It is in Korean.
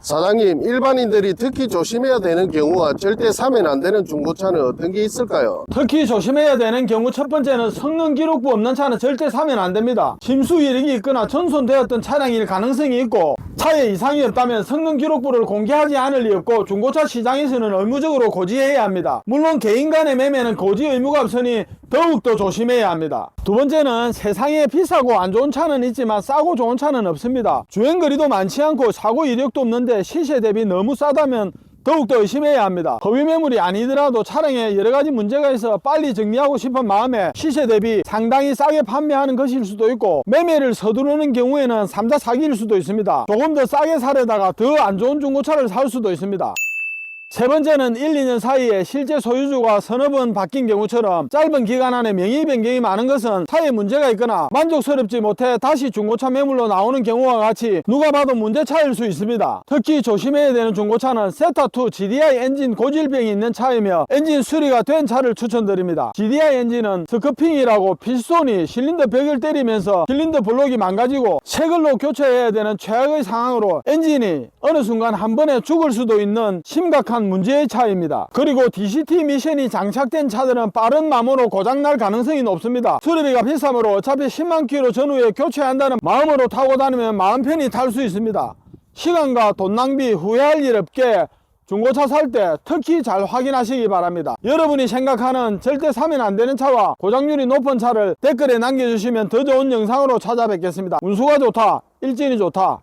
사장님, 일반인들이 특히 조심해야 되는 경우와 절대 사면 안 되는 중고차는 어떤 게 있을까요? 특히 조심해야 되는 경우 첫 번째는 성능 기록부 없는 차는 절대 사면 안 됩니다. 심수 이력이 있거나 전손되었던 차량일 가능성이 있고 차에 이상이 없다면 성능 기록부를 공개하지 않을 리 없고 중고차 시장에서는 의무적으로 고지해야 합니다. 물론 개인 간의 매매는 고지 의무가 없으니 더욱더 조심해야 합니다. 두 번째는 세상에 비싸고 안 좋은 차는 있지만 싸고 좋은 차는 없습니다. 주행거리도 많지 않고 사고 이력도 없는데 시세 대비 너무 싸다면 더욱더 의심해야 합니다. 허위 매물이 아니더라도 차량에 여러 가지 문제가 있어 빨리 정리하고 싶은 마음에 시세 대비 상당히 싸게 판매하는 것일 수도 있고 매매를 서두르는 경우에는 3자 사기일 수도 있습니다. 조금 더 싸게 사려다가 더 안 좋은 중고차를 살 수도 있습니다. 세 번째는 1, 2년 사이에 실제 소유주가 서너 번 바뀐 경우처럼 짧은 기간 안에 명의 변경이 많은 것은 차에 문제가 있거나 만족스럽지 못해 다시 중고차 매물로 나오는 경우와 같이 누가 봐도 문제차일 수 있습니다. 특히 조심해야 되는 중고차는 세타2 GDI 엔진 고질병이 있는 차이며 엔진 수리가 된 차를 추천드립니다. GDI 엔진은 스크핑이라고 피스톤이 실린더 벽을 때리면서 실린더 블록이 망가지고 새 걸로 교체해야 되는 최악의 상황으로 엔진이 어느 순간 한 번에 죽을 수도 있는 심각한 문제의 차입니다. 그리고 DCT 미션이 장착된 차들은 빠른 마모로 고장날 가능성이 높습니다. 수리비가 비싸므로 어차피 10만 킬로 전후에 교체한다는 마음으로 타고 다니면 마음 편히 탈 수 있습니다. 시간과 돈 낭비 후회할 일 없게 중고차 살 때 특히 잘 확인하시기 바랍니다. 여러분이 생각하는 절대 사면 안 되는 차와 고장률이 높은 차를 댓글에 남겨주시면 더 좋은 영상으로 찾아뵙겠습니다. 운수가 좋다, 일진이 좋다,